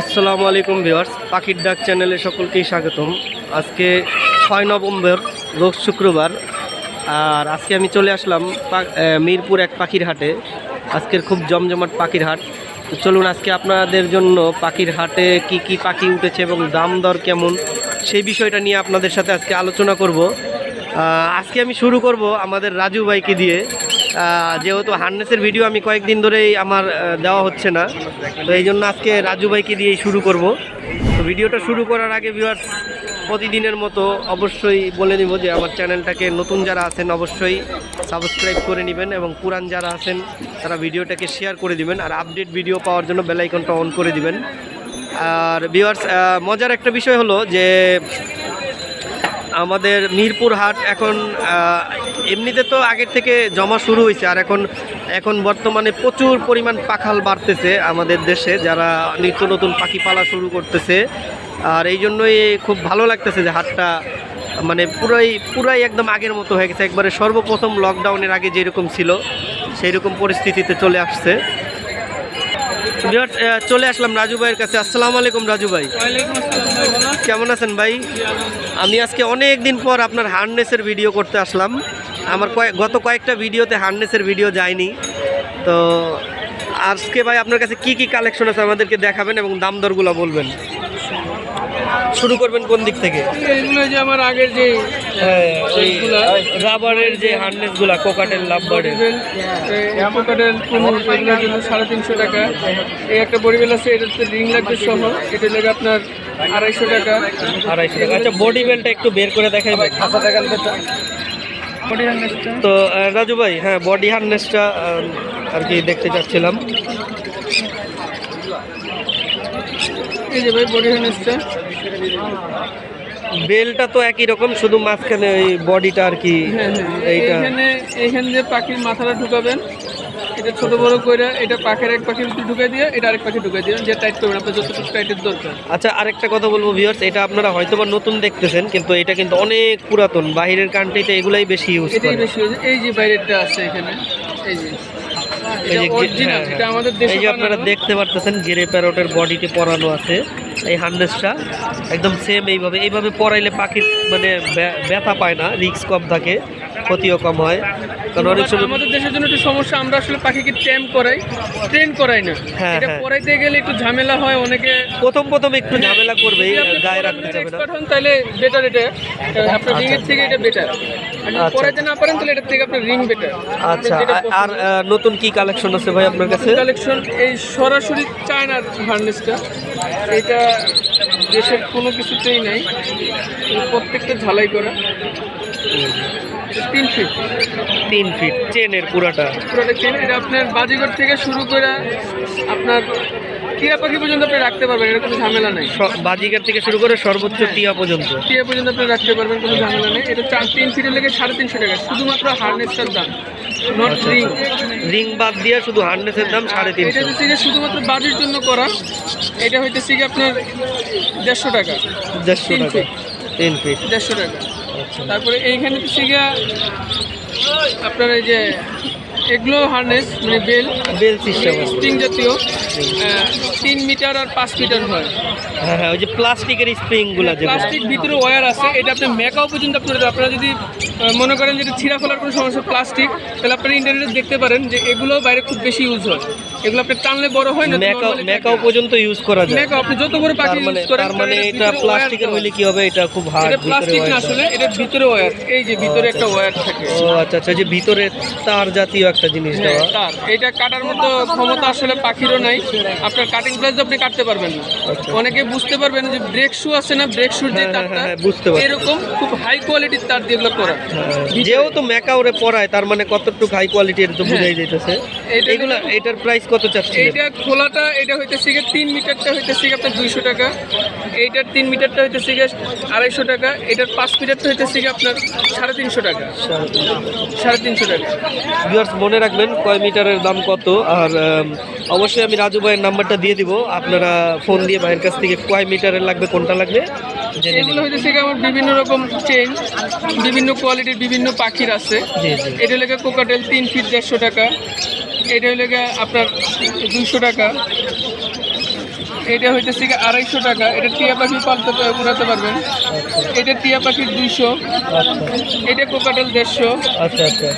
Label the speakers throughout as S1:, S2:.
S1: আসসালামু আলাইকুম ভিউয়ার্স, পাখির ডাক চ্যানেলে সকলকেই স্বাগতম। আজকে ছয় নভেম্বর, রোজ শুক্রবার, আর আজকে আমি চলে আসলাম মিরপুর এক পাখির হাটে। আজকের খুব জমজমাট পাখির হাট। চলুন আজকে আপনাদের জন্য পাখির হাটে কি কি পাখি উঠেছে এবং দাম দর কেমন, সেই বিষয়টা নিয়ে আপনাদের সাথে আজকে আলোচনা করব। আজকে আমি শুরু করব আমাদের রাজু ভাইকে দিয়ে। যেহেতু হার্নেসের ভিডিও আমি কয়েকদিন ধরেই আমার দেওয়া হচ্ছে না, তো এই জন্য আজকে রাজু ভাইকে দিয়েই শুরু করব। তো ভিডিওটা শুরু করার আগে ভিউয়ার্স প্রতিদিনের মতো অবশ্যই বলে নিব যে আমার চ্যানেলটাকে নতুন যারা আছেন অবশ্যই সাবস্ক্রাইব করে নেবেন এবং পুরান যারা আছেন, তারা ভিডিওটাকে শেয়ার করে দিবেন আর আপডেট ভিডিও পাওয়ার জন্য বেলাইকনটা অন করে দিবেন। আর ভিউয়ার্স মজার একটা বিষয় হলো যে আমাদের মিরপুর হাট এখন এমনিতে তো আগের থেকে জমা শুরু হয়েছে আর এখন এখন বর্তমানে প্রচুর পরিমাণ পাখাল বাড়তেছে আমাদের দেশে যারা নিত্য নতুন পাখি পালা শুরু করতেছে। আর এই জন্যই খুব ভালো লাগতেছে যে হাটটা মানে পুরাই পুরাই একদম আগের মতো হয়ে গেছে। একবারে সর্বপ্রথম লকডাউনের আগে যেরকম ছিল সেই রকম পরিস্থিতিতে চলে আসছে। চলে আসলাম রাজু ভাইয়ের কাছে। আসসালামু আলাইকুম রাজু ভাই। কেমন আছেন? ভাই? আমি আজকে অনেক দিন পর আপনার হার্নেসের ভিডিও করতে আসলাম। আমার কয়েক গত কয়েকটা ভিডিওতে হার্নেসের ভিডিও যায়নি। তো আজকে ভাই আপনার কাছে কি কি কালেকশন আছে আমাদেরকে দেখাবেন এবং দাম দরগুলো বলবেন? শুরু করবেন কোন দিক থেকে?
S2: যে আমার আগের যে।
S1: রাবারের যে হার্নেসগুলা কোকাটেল
S2: এগুলোর জন্য সাড়ে তিনশো টাকা। এই একটা বড়িবেল আছে এটাতে রিং লাগবে সহ। এটা লেগে আপনার আড়াইশো টাকা।
S1: আড়াইশো টাকা। আচ্ছা বডি বেলটা একটু বের করে
S2: খাসা টাকা বডি হান্ড্রেডটা
S1: তো রাজু ভাই হ্যাঁ বডি হার্নেসটা আর কি দেখতে চাচ্ছিলাম।
S2: এই যে ভাই বডি
S1: বেলটা তো একই রকম শুধু মাঝখানে ওই বডিটা আর কি
S2: হ্যাঁ হ্যাঁ।
S1: এইটা।
S2: এইখানে এইখানে যে পাখির মাথাটা ঢুকাবেন। এটা ছোট বড় করে এটা পাখির এক পাখির ভিতরে ঢুকাই দিয়ে এটা আরেক পাখি ঢুকে দিয়ে। যে টাইট করবেন আপনার যতটুকু টাইটের দরকার।
S1: আচ্ছা আরেকটা কথা বলব ভিউয়ার্স এটা আপনারা হয়তো বা নতুন দেখতেছেন কিন্তু এটা কিন্তু অনেক পুরাতন। বাইরের কান্ট্রিতে এগুলাই বেশি ইউজ
S2: এটাই বেশি হয়েছে এই যে বাইরেরটা আছে এখানে এই যে।
S1: এই যে হ্যাঁ, হ্যাঁ। আপনারা দেখতে পারতেছেন গেরে প্যারটের বডিতে পরানো আছে। এই একদম সেম এইভাবে। এইভাবে পরাইলে পাখির মানে ব্যা- ব্যথা পায় না রিক্স কম থাকে। ক্ষতিও কম হয়। কারণ অনেক সময়
S2: আমাদের দেশের জন্য একটু সমস্যা আমরা আসলে পাখিকে ট্যাম করাই। ট্রেন করাই না।
S1: হ্যাঁ,
S2: এটা
S1: হ্যাঁ।
S2: করাইতে গেলে একটু ঝামেলা হয় অনেকে
S1: প্রথম প্রথম একটু ঝামেলা করবে গায়ে রাখতে চাবে না
S2: তাহলে বেটার এটা। আপনার রিং এর থেকে এটা বেটার
S1: আচ্ছা।
S2: করাইতে না পারেন তাহলে এটার থেকে আপনার রিং বেটার
S1: আচ্ছা আর নতুন কি কালেকশন আছে ভাই আপনার কাছে?
S2: কালেকশন এই সরাসরি চায়নার হার্নেসটা এটা দেশের কোনো কিছুতেই নাই। প্রত্যেকটা ঝালাই করা। তিন ফিট
S1: তিন ফিট চেনের পুরাটা।
S2: পুরোটা চেন এটা আপনার বাজিগর থেকে শুরু করে আপনার টিয়া পাখি পর্যন্ত আপনি রাখতে পারবেন এটা কোনো ঝামেলা নেই।
S1: বাজিকার থেকে শুরু করে সর্বোচ্চ টিয়া পর্যন্ত।
S2: টিয়া পর্যন্ত আপনি রাখতে পারবেন কোনো ঝামেলা নেই। এটা চার তিন ফিটের লেগে সাড়ে তিনশো টাকা শুধুমাত্র হার্নেসটার দাম নট রিং
S1: রিং বাদ দিয়ে শুধু হার্নেসের দাম সাড়ে
S2: এটা
S1: তিনশো।
S2: হচ্ছে যে শুধুমাত্র বাজির জন্য করা এটা হইতেছে কি আপনার দেড়শো টাকা।
S1: দেড়শো টাকা। তিন ফিট
S2: দেড়শো টাকা। তারপরে এইখানে হচ্ছে গিয়া আপনার এই যে এগুলো হার্নেস মানে বেল
S1: বেল সিস্টেম
S2: স্প্রিং জাতীয় আহ, তিন মিটার আর পাঁচ মিটার হয়।
S1: হ্যাঁ হ্যাঁ ওই যে প্লাস্টিকের স্প্রিংগুলো
S2: প্লাস্টিক ভিতরে ওয়্যার আছে এটা আপনি মেকাও পর্যন্ত আপনারা আপনারা যদি মনে করেন যে ছিঁড়া ফেলার কোনো সমস্যা প্লাস্টিক তাহলে আপনারা ইন্টারনেটে দেখতে পারেন যে এগুলো বাইরে খুব বেশি ইউজ হয়। এগুলো আপনি টানলে বড় হয় না
S1: মেকাও মেকাও পর্যন্ত ইউজ করা যায়।
S2: মেকাও আপনি যত বড় পাখি
S1: মানে
S2: ইউজ করেন
S1: তার মানে এটা প্লাস্টিকের হইলে কি হবে? এটা খুব হার্ড
S2: এটা প্লাস্টিক না আসলে এটার ভিতরে ওয়্যার এই যে ভিতরে একটা ওয়্যার থাকে।
S1: ও আচ্ছা আচ্ছা যে ভিতরে তার জাতীয় একটা জিনিস
S2: হ্যাঁ,
S1: দেওয়া।
S2: তার। এটা কাটার মতো ক্ষমতা আসলে পাখিরও নাই। আপনার কাটিং প্লাস আপনি কাটতে পারবেন না।
S1: আচ্ছা।
S2: অনেকে বুঝতে পারবেন যে ব্রেক শু আছে না ব্রেক শুর যে
S1: হ্যাঁ, হ্যাঁ,
S2: তারটা
S1: বুঝতে পারছি।
S2: এরকম খুব হাই কোয়ালিটির তার দিয়ে এগুলো করা।
S1: যেহেতু মেকাওরে পড়ায় তার মানে কতটুকু হাই কোয়ালিটির তো বুঝাই যাইতেছে। এগুলা এটার প্রাইস কত চাচ্ছিলেন?
S2: এইটা খোলাটা এটা হইতেছে গিয়ে তিন মিটারটা হইতেছে গিয়ে আপনার দুইশো টাকা। এইটার তিন মিটারটা হইতেছে গিয়ে আড়াইশো টাকা এটার পাঁচ মিটারটা হইতেছে গিয়ে আপনার সাড়ে তিনশো টাকা। সাড়ে তিনশো টাকা।
S1: ভিউয়ার্স মনে রাখবেন কয় মিটারের দাম কত আর অবশ্যই আমি রাজু ভাইয়ের নাম্বারটা দিয়ে দিব। আপনারা ফোন দিয়ে ভাইয়ের কাছ থেকে কয় মিটারের লাগবে কোনটা লাগবে
S2: এগুলো হইতেছে গিয়ে আমার বিভিন্ন রকম চেন বিভিন্ন কোয়ালিটির বিভিন্ন পাখির আছে। এটা লেগে কোকাটেল তিন ফিট দেড়শো টাকা। এটা লেগে আপনার দুশো টাকা। এটা হইতেছে কি আড়াইশো টাকা। এটা টিয়া পাখি পালতে উড়াতে পারবেন। এটা টিয়া পাখি দুইশো। এটা কোকাটেল দেড়শো।
S1: আচ্ছা আচ্ছা।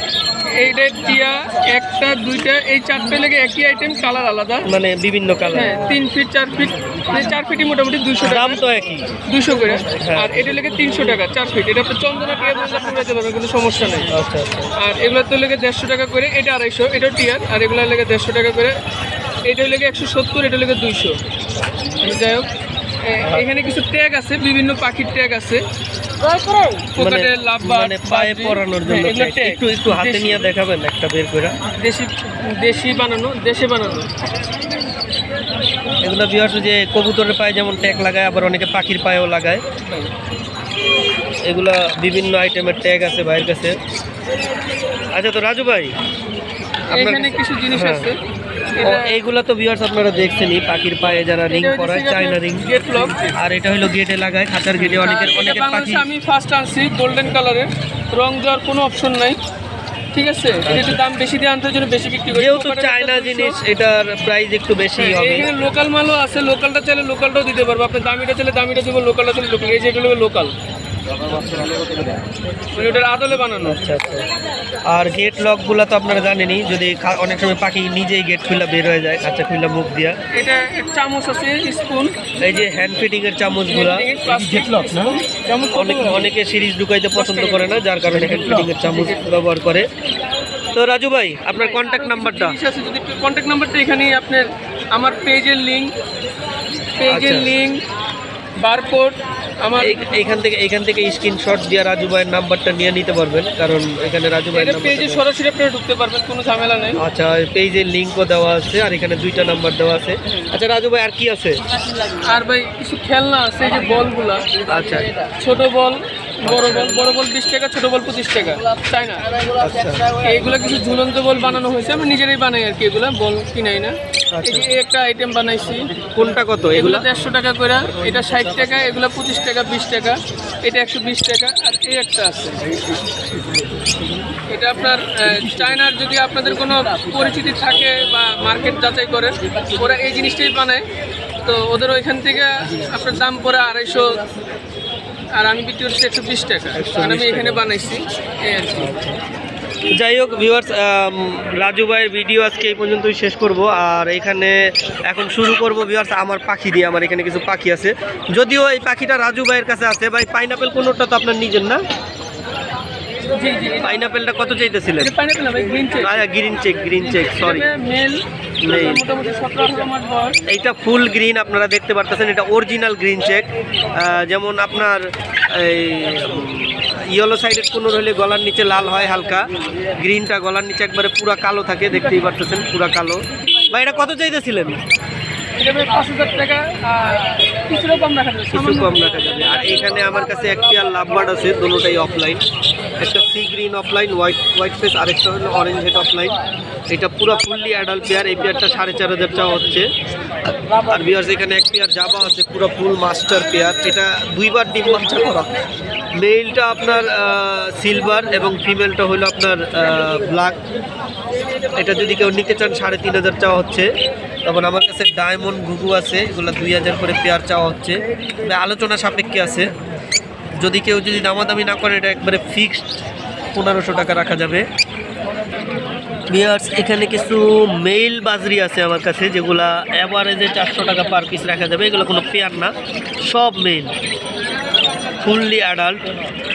S2: এইটা টিয়া একটা দুইটা এই চারটে লেগে একই আইটেম কালার আলাদা।
S1: মানে বিভিন্ন কালার
S2: হ্যাঁ তিন ফিট চার ফিট মানে চার ফিটই মোটামুটি দুশো টাকা।
S1: দাম তো একই।
S2: দুশো করে।
S1: হ্যাঁ।
S2: আর এটা লেগে তিনশো টাকা চার ফিট এটা আপনার চন্দনা টিয়া আপনি পেতে পারবেন কোনো সমস্যা নেই।
S1: আচ্ছা আচ্ছা।
S2: আর এগুলো তো লেগে দেড়শো টাকা করে এটা আড়াইশো এটা টিয়ার। আর এগুলো লেগে দেড়শো টাকা করে। এটা লেগে একশো সত্তর এটা লেগে দুইশো। যাই হোক এখানে কিছু ট্যাগ আছে বিভিন্ন পাখির ট্যাগ আছে।
S1: মানে
S2: লাভবার্ড
S1: মানে পায়ে পরানোর জন্য
S2: হ্যাঁ।
S1: একটু একটু হাতে নিয়ে দেখাবেন একটা বের করে।
S2: দেশি দেশি বানানো দেশে বানানো।
S1: এগুলো বিহার যে কবুতরের পায়ে যেমন ট্যাগ লাগায় আবার অনেকে পাখির পায়েও লাগায়। এগুলা বিভিন্ন আইটেমের ট্যাগ আছে ভাইয়ের কাছে। আচ্ছা তো রাজু ভাই আপনার
S2: এখানে কিছু জিনিস
S1: হ্যাঁ।
S2: আছে।
S1: এইগুলা তো বিয়ার্স আপনারা দেখছেনই পাখির পায়ে যারা রিং পরায় চায়না রিং
S2: গেট লক
S1: আর এটা হলো গেটে লাগায় খাঁচার গেটে অনেকের
S2: এটা
S1: অনেকের পাখি
S2: আমি ফার্স্ট আনছি গোল্ডেন কালারের রং দেওয়ার কোনো অপশন নাই। ঠিক আছে? একটু দাম বেশি দিয়ে আনতে জন্য বেশি বিক্রি করি
S1: যেহেতু চায়না জিনিস এটার প্রাইস একটু বেশি
S2: হ্যাঁ,
S1: হবে।
S2: এখানে লোকাল মালও আছে লোকালটা চাইলে লোকালটাও দিতে পারব। আপনি দামিটা চাইলে দামিটা দেবো লোকালটা চাইলে লোকাল এই যেগুলো লোকাল ওটার আদলে বানানো।
S1: আচ্ছা আচ্ছা। আর গেট লকগুলো তো আপনারা জানেনই যদি খা- অনেক সময় পাখি নিজেই গেট খুলে বের হয়ে যায় খাঁচা খুলে মুখ দিয়া।
S2: এটা চামচ আছে স্পুন
S1: এই যে হ্যান্ড ফিটিং এর চামচগুলা
S2: প্লাস্টিক লক না চামচ
S1: অনেক অনেকে সিরিজ ঢুকাইতে পছন্দ করে না যার কারণে হ্যান্ড ফিটিং এর চামচ ব্যবহার করে। তো রাজু ভাই আপনার কন্ট্যাক্ট নাম্বারটা
S2: আছে যদি কন্ট্যাক্ট নাম্বারটা এখানেই আপনার আমার পেজের লিঙ্ক পেজের
S1: আচ্ছা।
S2: লিঙ্ক বারকোড আমার
S1: এখান থেকে এখান থেকে স্ক্রিনশট দিয়ে রাজু ভাইয়ের নাম্বারটা নিয়ে নিতে পারবেন কারণ এখানে রাজু ভাইয়ের
S2: পেজে সরাসরি আপনারা ঢুকতে পারবেন কোনো ঝামেলা নেই।
S1: আচ্ছা পেজের লিঙ্কও দেওয়া আছে আর এখানে দুইটা নাম্বার দেওয়া আছে। আচ্ছা রাজু ভাই আর কি আছে?
S2: আর ভাই কিছু খেলনা আছে এই যে বলগুলা।
S1: আচ্ছা।
S2: ছোট বল বড় বল বড় বল বিশ টাকা ছোট বল পঁচিশ টাকা। তাই না?
S1: আচ্ছা
S2: এইগুলো কিছু ঝুলন্ত বল বানানো হয়েছে আমি নিজেরাই বানাই আর কি এগুলো বল কিনাই না। এই যে একটা আইটেম বানাইছি।
S1: কোনটা কত
S2: এগুলো? দেড়শো টাকা করে এটা ষাট টাকা এগুলো পঁচিশ টাকা বিশ টাকা এটা একশো বিশ টাকা আর এই একটা আছে। এটা আপনার চায়নার যদি আপনাদের কোনো পরিচিতি থাকে বা মার্কেট যাচাই করেন ওরা এই জিনিসটাই বানায়। তো ওদের ওইখান থেকে আপনার দাম পড়ে আড়াইশো আর আমি বিক্রি করছি একশো বিশ টাকা। আর আমি এখানে বানাইছি এই আর কি।
S1: যাই হোক ভিউয়ার্স রাজু ভাইয়ের ভিডিও আজকে এই পর্যন্তই শেষ করব। আর এখানে এখন শুরু করব ভিউয়ার্স আমার পাখি দিয়ে আমার এখানে কিছু পাখি আছে। যদিও এই পাখিটা রাজু ভাইয়ের কাছে আছে ভাই পাইনাপেল কোনোটা তো আপনার নিজের না? পাইনাপেলটা কত চাইতেছিলেন?
S2: Green cheek
S1: green cheek green cheek sorry
S2: male
S1: এইটা ফুল গ্রিন আপনারা দেখতে পারতেছেন এটা অরিজিনাল গ্রিন চেক যেমন আপনার এই ইয়েলো সাইডের কোনো হলে গলার নিচে লাল হয় হালকা। গ্রিনটা গলার নিচে একবারে পুরা কালো থাকে দেখতেই পারতেছেন পুরা কালো। বা এটা কত চাইতেছিলেন? কিছু কম রাখা যাবে। আর এখানে আমার কাছে একটি আর লাভবার্ড আছে দুটোটাই অফলাইন একটা sea green offline white white face আরেকটা হলো অরেঞ্জ হেড অফলাইন এটা পুরো ফুললি অ্যাডাল্ট পেয়ার এই পেয়ারটা সাড়ে চার হাজার চাওয়া হচ্ছে। আর বিয়ার্স এখানে এক পেয়ার জাবা আছে, পুরো ফুল মাস্টার পেয়ার এটা দুইবার ডিম বাচ্চা করা। মেলটা আপনার সিলভার এবং ফিমেলটা হলো আপনার ব্ল্যাক এটা যদি কেউ নিতে চান, সাড়ে তিন হাজার চাওয়া হচ্ছে। তখন আমার কাছে ডায়মন্ড ঘুঘু আছে, এগুলো দুই হাজার করে পেয়ার চাওয়া হচ্ছে। আলোচনা সাপেক্ষে আছে। যদি কেউ যদি দামাদামি না করে, এটা একবারে ফিক্সড পনেরোশো টাকা রাখা যাবে। বিয়ার্স এখানে কিছু মেল বাজরি আছে আমার কাছে, যেগুলা অ্যাভারেজে চারশো টাকা পার পিস রাখা যাবে। এগুলো কোনো পেয়ার না, সব মেল ফুললি অ্যাডাল্ট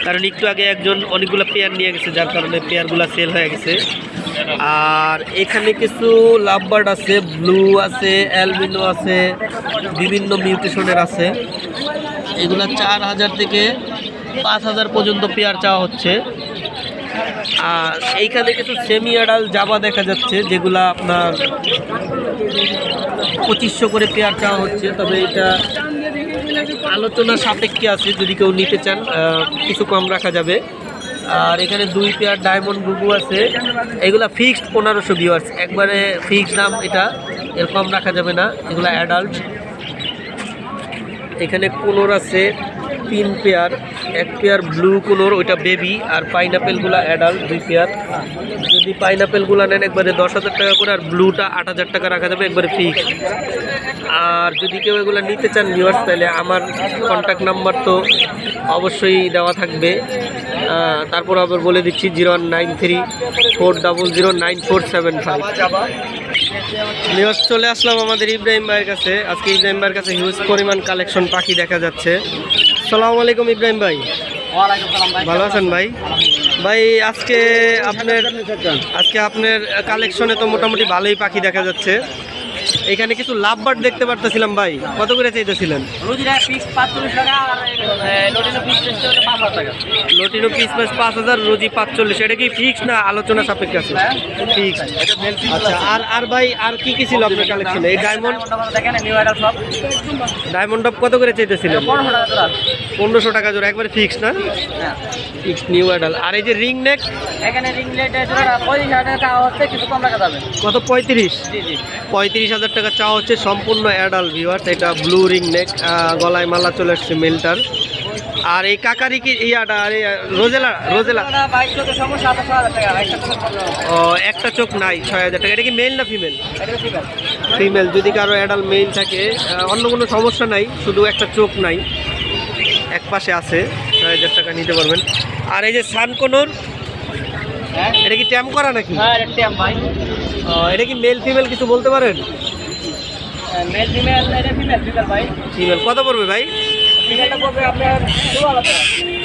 S1: কারণ একটু আগে একজন অনেকগুলো পেয়ার নিয়ে গেছে, যার কারণে পেয়ারগুলো সেল হয়ে গেছে। আর এখানে কিছু লাভবার্ড আছে ব্লু আছে অ্যালবিনো আছে, বিভিন্ন মিউটেশনের আছে। এগুলো চার হাজার থেকে পাঁচ হাজার পর্যন্ত পেয়ার চাওয়া হচ্ছে। আর এইখানে কিছু সেমি অ্যাডাল জাবা দেখা যাচ্ছে, যেগুলা আপনার পঁচিশশো করে পেয়ার চাওয়া হচ্ছে। তবে এটা আলোচনা সাপেক্ষে আছে, যদি কেউ নিতে চান কিছু কম রাখা যাবে। আর এখানে দুই পেয়ার ডায়মন্ড গুগু আছে। এগুলা ফিক্সড পনেরোশো ভিউয়ার্স একবারে ফিক্সড দাম এটা, এর কম রাখা যাবে না। এগুলা অ্যাডাল্ট এখানে কোনোর আছে। তিন পেয়ার, এক পেয়ার ব্লু কোনোর ওইটা বেবি আর পাইনাপেলগুলো অ্যাডাল্ট দুই পেয়ার। যদি পাইনাপেলগুলো নেন, একবারে দশ হাজার টাকা করে, আর ব্লুটা আট হাজার টাকা রাখা যাবে, একবারে ফিক্স আর যদি কেউ এগুলো নিতে চান ভিউয়ার্স তাহলে আমার কন্ট্যাক্ট নাম্বার তো অবশ্যই দেওয়া থাকবে। তারপর আবার বলে দিচ্ছি, zero nine three four double zero nine four seven five. News চলে আসলাম আমাদের ইব্রাহিম ভাইয়ের কাছে। আজকে ইব্রাহিম ভাইয়ের কাছে হিউজ পরিমাণ কালেকশন পাখি দেখা যাচ্ছে। সালামু আলাইকুম ইব্রাহিম ভাই। ভালো আছেন ভাই? ভাই আজকে আপনার আজকে আপনার কালেকশনে তো মোটামুটি ভালোই পাখি দেখা যাচ্ছে। এখানে কিছু লাভ বার্ড দেখতে পারতেছিলাম ভাই। কত করে চাইতেছিলেন?
S3: লোটিনো পিস পাঁচ হাজার
S1: রোজি পাঁচচল্লিশ। এটা কি ফিক্স না আলোচনা সাপেক্ষে আছে? ফিক্স আচ্ছা আর আর ভাই আর কি কি ছিল আপনার কালেকশনে এই ডায়মন্ড
S3: ডায়মন্ড
S1: টপ কত করে চাইতেছিলেন? পনেরোশো টাকা জোড়া। একবারে ফিক্স না?
S3: হ্যাঁ।
S1: ফিক্স নিউ অ্যাডাল আর এই যে রিং নেক
S3: এখানে রিং লাইট পঁয়ত্রিশ হাজার টাকা হচ্ছে কিছু কম টাকা যাবে।
S1: কত? পঁয়ত্রিশ? পঁয়ত্রিশ হাজার টাকা চাওয়া হচ্ছে সম্পূর্ণ অ্যাডাল ভিউয়ার্স এটা ব্লু রিং নেক গলায় মালা চলে আসছে মেলটার। আর এই কাকারি কি ইয়াটা আর রোজেলা রোজেলা।
S3: হাজার।
S1: ও একটা চোখ নাই ছয় হাজার টাকা। এটা কি মেল না ফিমেল ফিমেল যদি কারও অ্যাডাল মেল থাকে অন্য কোনো সমস্যা নাই শুধু একটা চোখ নাই এক পাশে আছে ছয় হাজার টাকা নিতে পারবেন। আর এই যে সানকোনোর
S3: হ্যাঁ।
S1: এটা কি ট্যাম করা নাকি?
S3: হ্যাঁ এটা
S1: কি মেল ফিমেল কিছু বলতে পারেন?
S3: মেল ফিমেল এটা ফিমেল ফিমেল ভাই।
S1: ফিমেল কত পড়বে ভাই?
S3: ফিমেলটা পড়বে আপনার ষোলো হাজার। টাকা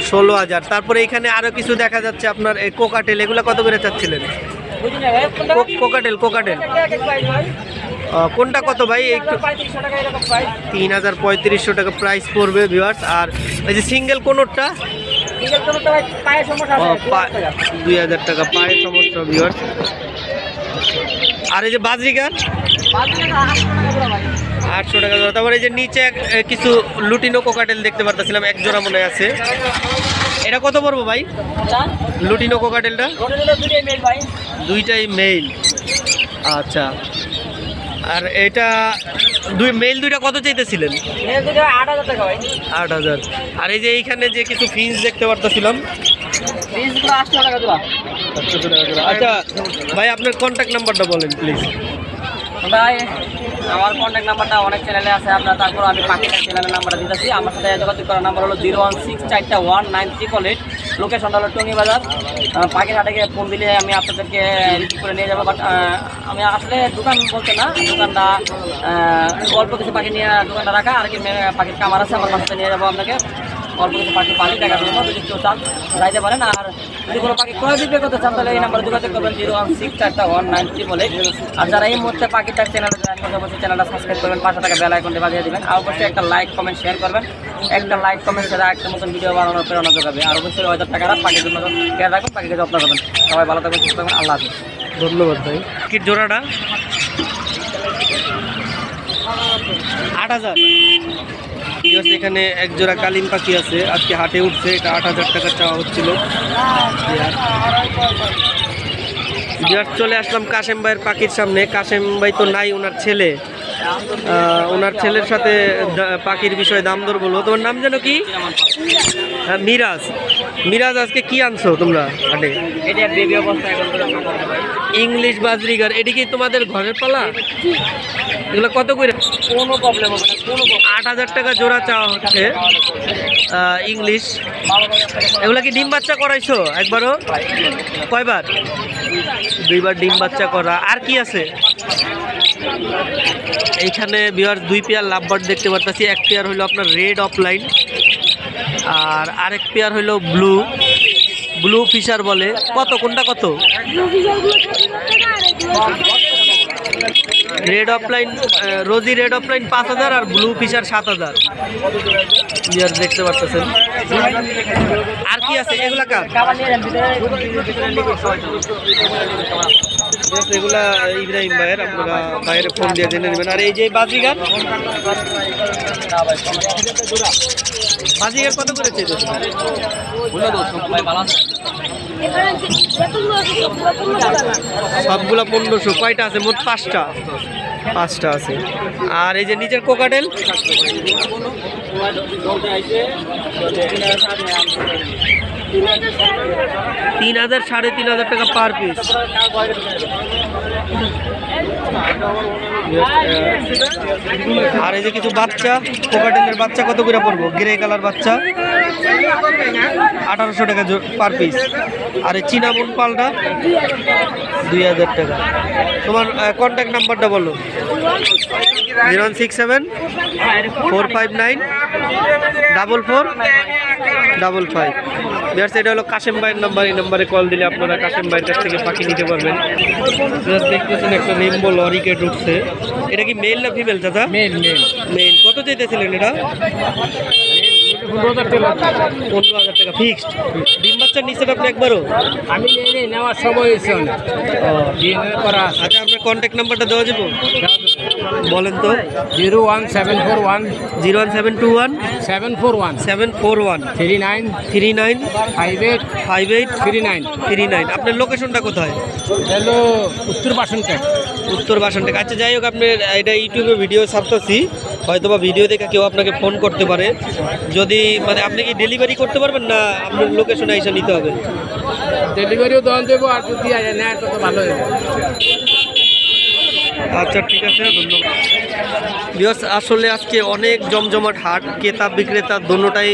S1: ষোলো হাজার। তারপরে এখানে আরও কিছু দেখা যাচ্ছে আপনার এই কোকাটেল এগুলো কত করে চাচ্ছিলেন? কোকাটেল কোকাটেল কোনটা? কত ভাই? তিন হাজার পঁয়ত্রিশশো টাকা প্রাইস পড়বে ভিউয়ার্স আর এই যে সিঙ্গেল কোনোরটা?
S3: ফিমেল কোনো তো ভাই পায়ের সমস্যা আছে দু হাজার টাকা।
S1: দুই হাজার টাকা পায়ের সমস্যা ভিউয়ার্স আর এই যে বাজরিগার
S3: আটশো টাকা জোড়া।
S1: তারপরে এই যে নিচে কিছু লুটিনো কোকাটেল দেখতে পারতেছিলাম এক জোড়া মনে আছে। এটা কত পড়ব ভাই? লুটিনো কোকাটেলটা? দুইটাই মেইল আচ্ছা। আর এটা দুই মেইল দুইটা কত চাইতেছিলেন?
S3: আট হাজার।
S1: আর এই যে এইখানে যে কিছু ফিন্স দেখতে পারতেছিলাম। আচ্ছা ভাই আপনার কন্ট্যাক্ট নাম্বারটা বলেন প্লিজ
S3: ভাই, আমার কন্ট্যাক্ট নাম্বারটা অনেক চ্যানেলে আছে, আপনার তারপর আমি পাখিটা চ্যানেলের নাম্বারটা দিতেছি। আমার সাথে যোগাযোগ করার নাম্বার হলো জিরো ওয়ান সিক্স চারটা ওয়ান নাইন ট্রিপল এইট। লোকেশনটা হলো টঙ্গি বাজার। পাখির ফোন দিলে আমি আপনাদেরকে রিসিভ করে নিয়ে যাব বাট আমি আসলে দোকান বলতে না, দোকানটা অল্প কিছু পাখি নিয়ে দোকানটা রাখা, আর কি পাখির কামার আছে, আমার বাসাতে নিয়ে যাব আপনাকে। অল্প কিছু পাখি পালি দেখার জন্য যদি কেউ চান যাইতে পারেন আর যদি কোনো পাখি ক্রয় বিক্রয় করতে চান তাহলে এই নাম্বারে যোগাযোগ করবেন জিরো ওয়ান সিক্স চারটা ওয়ান নাইন ট্রিপল এইট আর যারা এই মুহূর্তে পাখিটার চ্যানেলে জয়েন করতে অবশ্যই চ্যানেলটা সাবস্ক্রাইব করবেন পাঁচশো টাকা বেল আইকনটি বাজিয়ে দিবেন। আর অবশ্যই একটা লাইক কমেন্ট শেয়ার করবেন। একটা লাইক কমেন্ট শেয়ার একটা মতন ভিডিও বানানোর প্রেরণা যোগাবে। আর অবশ্যই হাজার টাকারা পাখির জন্য কেয়ার রাখুন পাখিকে যত্ন করবেন। সবাই ভালো থাকবেন সুস্থ থাকবেন আল্লাহ হাফিজ।
S1: ধন্যবাদ ভাই। কি জোড়াটা? আট হাজার। এখানে এক জোড়া কালিম পাখি আছে। আজকে হাটে উঠছে, এটা আট হাজার টাকা চাওয়া হচ্ছিল। চলে আসলাম কাশেম ভাইয়ের পাখির সামনে। কাশেম ভাই তো নাই, ওনার ছেলে। ওনার ছেলের সাথে পাখির বিষয়ে দাম দর বলব তোমার নাম যেন কি? হ্যাঁ, মিরাজ। মিরাজ আজকে কি আনছো তোমরা হাটে ইংলিশ বাজরিগার। এটি কি তোমাদের ঘরের পালা? এগুলো কত করে?
S3: কোনো প্রবলেম হবে না
S1: আট হাজার টাকা জোড়া চাওয়া হচ্ছে। ইংলিশ। এগুলো কি ডিম বাচ্চা করাইছো একবারও? কয়বার? দুইবার ডিম বাচ্চা করা। আর কি আছে? এইখানে বিহার দুই পেয়ার লাভবার্ড দেখতে পারতেছি। এক পেয়ার হলো আপনার রেড অফলাইন আর আরেক পেয়ার হলো ব্লু ব্লু ফিশার বলে। কত? কোনটা কত? Red offline rosy red offline পাঁচ হাজার আর ব্লু ফিশার সাত হাজার। বিয়ার দেখতে পারতেছেন। আর কি আছে? এগুলা কার? এগুলা ইব্রাহিম ভাইয়ের। আপনারা বাইরে ফোন দিয়ে জেনে নেবেন। আর এই যে বাজিগার? বাজিগার কত করে চেয়ে সবগুলা পনেরোশো। কয়টা আছে? মোট পাঁচটা। পাঁচটা আছে। আর এই যে নিচের কোকাটেল? তিন হাজার সাড়ে তিন হাজার টাকা পার পিস। আর এই যে কিছু বাচ্চা, কোকাটেলের বাচ্চা, কত করে পড়ব? গ্রে কালার বাচ্চা, আঠারোশো টাকা পার পিস আর এই চীনা চিনামন পালটা, দুই হাজার টাকা। তোমার কন্ট্যাক্ট নাম্বারটা বলো। Zero one six seven, four five nine, double four, double five. বিয়ার্স এটা হলো কাশেম ভাইয়ের নাম্বার এই নাম্বারে কল দিলে আপনারা কাশেম ভাইয়ের কাছ থেকে পাখি নিতে পারবেন। দেখতেছেন একটা রেমবো লরিকে ঢুকছে। এটা কি মেল না ফিমেল দাদা
S2: মেল মেল
S1: মেল কত চাইতেছিলেন এটা? পনেরো হাজার টাকা। ফিক্সড ডিম আপনি একবারও?
S2: আমি নেওয়ার সময় হয়েছে
S1: আচ্ছা আপনার কন্ট্যাক্ট নাম্বারটা দেওয়া যাব? বলেন তো।
S2: Zero one seven four one.
S1: Zero one seven two one.
S2: Seven four one.
S1: Seven four one.
S2: Three nine.
S1: Three nine.
S2: Five eight.
S1: Five eight.
S2: Three nine.
S1: Three nine. আপনার লোকেশনটা কোথায়?
S2: হ্যালো উত্তর বাসনটা
S1: উত্তর বাসন থেকে আচ্ছা যাই হোক আপনি এটা ইউটিউবে ভিডিও ছাড়তেছি। হয়তো বা ভিডিও দেখে কেউ আপনাকে ফোন করতে পারে। যদি মানে আপনি কি ডেলিভারি করতে পারবেন না আপনার লোকেশনে এসে নিতে হবে?
S2: ডেলিভারিও দেওয়া দেবো আর যদি নেয় তত ভালো হবে
S1: আচ্ছা ঠিক আছে, ধন্যবাদ। আসলে আজকে অনেক জমজমাট হাট ক্রেতা বিক্রেতা দুটাই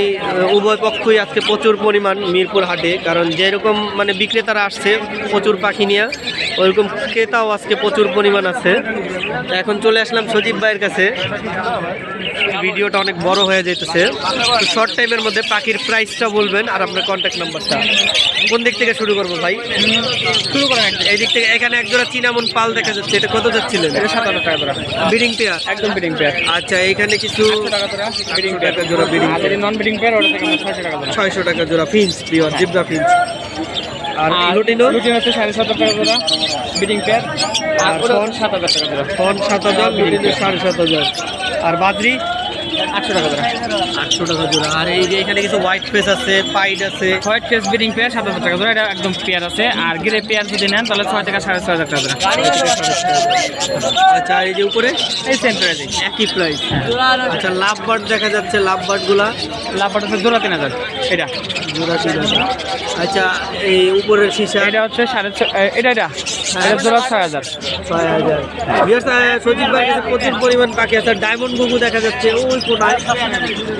S1: উভয় পক্ষই আজকে প্রচুর পরিমাণ মিরপুর হাটে, কারণ যেরকম মানে বিক্রেতারা আসছে, প্রচুর পাখি নিয়ে ওইরকম ক্রেতাও আজকে প্রচুর পরিমাণ আছে। এখন চলে আসলাম সজীব ভাইয়ের কাছে। ভিডিওটা অনেক বড় হয়ে যেতেছে শর্ট টাইমের মধ্যে পাখির প্রাইসটা বলবেন আর আপনার কন্ট্যাক্ট নাম্বারটা কোন দিক থেকে শুরু করব ভাই?
S2: শুরু করেন
S1: এই দিক থেকে এখানে একজোড়া চিনামন পাল দেখা যাচ্ছে। এটা কত যাচ্ছিলেন?
S2: এটা সাত হাজার টাকা
S1: বিডিং পেয়ার
S2: একদম বিডিং পেয়ার
S1: আচ্ছা এখানে কিছু
S2: বিডিং
S1: আটশো জোড়া বিডিং
S2: নন বিডিং পেয়ার ওটা থেকে ছয়শো টাকা
S1: ছয়শো টাকা জোড়া ফিন্স পিওর জিব্রা ফিন্স আর লুটিনো?
S2: লুটিন হচ্ছে সাড়ে সাত টাকা ধরা বিডিং পেয়ার আর
S1: ফোন?
S2: সাত হাজার টাকা
S1: ফোন সাত হাজার সাড়ে সাত হাজার আর বাদরি
S2: আটশো টাকা ধরা
S1: আটশো টাকা জোড়া। আর এই যে এখানে কিছু হোয়াইট ফেস আছে পাইড আছে।
S2: হোয়াইট ফেস বিডিং পেয়ার সাত হাজার টাকা ধরা এটা একদম পেয়ার আছে। আর গ্রে পেয়ার যদি নেন তাহলে ছয় থেকে সাড়ে ছয় হাজার টাকা ধরা
S1: আচ্ছা এই যে উপরে?
S2: এই প্রাইসে
S1: একই প্রাইস আচ্ছা লাভ বার্ড দেখা যাচ্ছে লাভ বার্ডগুলা?
S2: লাভটা হচ্ছে জোড়া তিন হাজার। এটা?
S1: জোড়া তিন হাজার। আচ্ছা এই উপরের সীসা?
S2: এটা হচ্ছে সাড়ে ছয় এটা এটা? এটা জোড়া ছয় হাজার।
S1: ছয় হাজার। সজীব ভাই প্রচুর পরিমাণ পাখি আছে। ডায়মন্ড গুগু দেখা যাচ্ছে। ওই কোনায়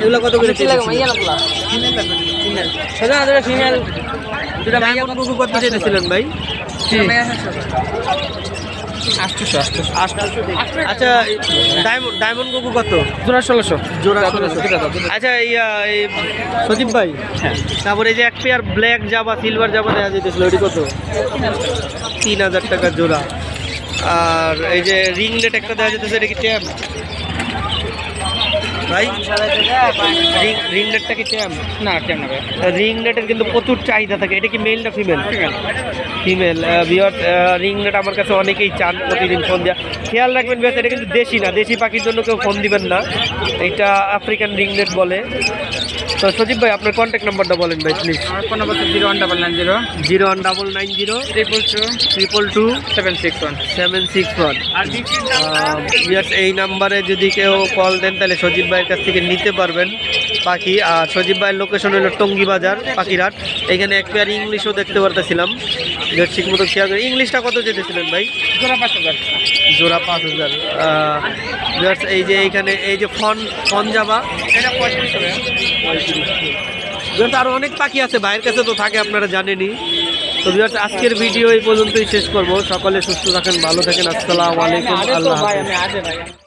S1: এগুলো কত করে
S2: ফিমেল
S1: ডায়মন্ড গুগু কত চেয়েছিলেন ভাই?
S2: আটশোশো আটশোশো।
S1: আচ্ছা ডায়মন্ড ডায়মন্ড কত?
S2: জোড়া ষোলোশো।
S1: জোড়া ষোলোশো। আচ্ছা এই সজীব ভাই তারপরে এই যে এক pair black java silver java দেখা যেতেছিল ওটি কত? তিন হাজার টাকা জোড়া। আর এই যে রিং নেট একটা দেখা যেতেছে এটা কি ভাই? কি ট্যাম
S2: না কেমন হবে
S1: রিং নেটের কিন্তু প্রচুর চাহিদা থাকে। এটা কি মেল না ফিমেল ফিমেল বিয়ার রিং নেট আমার কাছে অনেকেই চান প্রতিদিন ফোন দেওয়া। খেয়াল রাখবেন বেশ এটা কিন্তু দেশি না। দেশি পাখির জন্য কেউ ফোন দিবেন না। এটা আফ্রিকান রিং নেট বলে। তো সজীব ভাই আপনার কন্ট্যাক্ট নাম্বারটা বলেন ভাই প্লিজ
S2: আমার phone number zero one double nine zero
S1: zero one double nine zero
S2: triple two
S1: triple two
S2: seven six one
S1: seven six one
S2: আর
S1: এই নাম্বারে যদি কেউ কল দেন তাহলে সজীব ভাইয়ের কাছ থেকে নিতে পারবেন পাখি। আর সজীব ভাইয়ের লোকেশন হলো টঙ্গি বাজার পাখিরহাট। এখানে এক পেয়ার ইংলিশও দেখতে পারতেছিলাম। যে ঠিক মতো খেয়াল করে ইংলিশটা কত যেতেছিলেন ভাই?
S2: জোড়া পাঁচ হাজার।
S1: জোড়া পাঁচ হাজার। এই যে এইখানে এই যে ফন ফন যাবা
S2: এটা পঁয়ত্রিশ হবে।
S1: আরও অনেক পাখি আছে। ভাইয়ের কাছে তো থাকে আপনারা জানেনই। তো বিয়ার্স আজকের ভিডিও এই পর্যন্তই শেষ করব। সকলে সুস্থ থাকেন ভালো থাকেন। আসসালামু আলাইকুম। আল্লাহ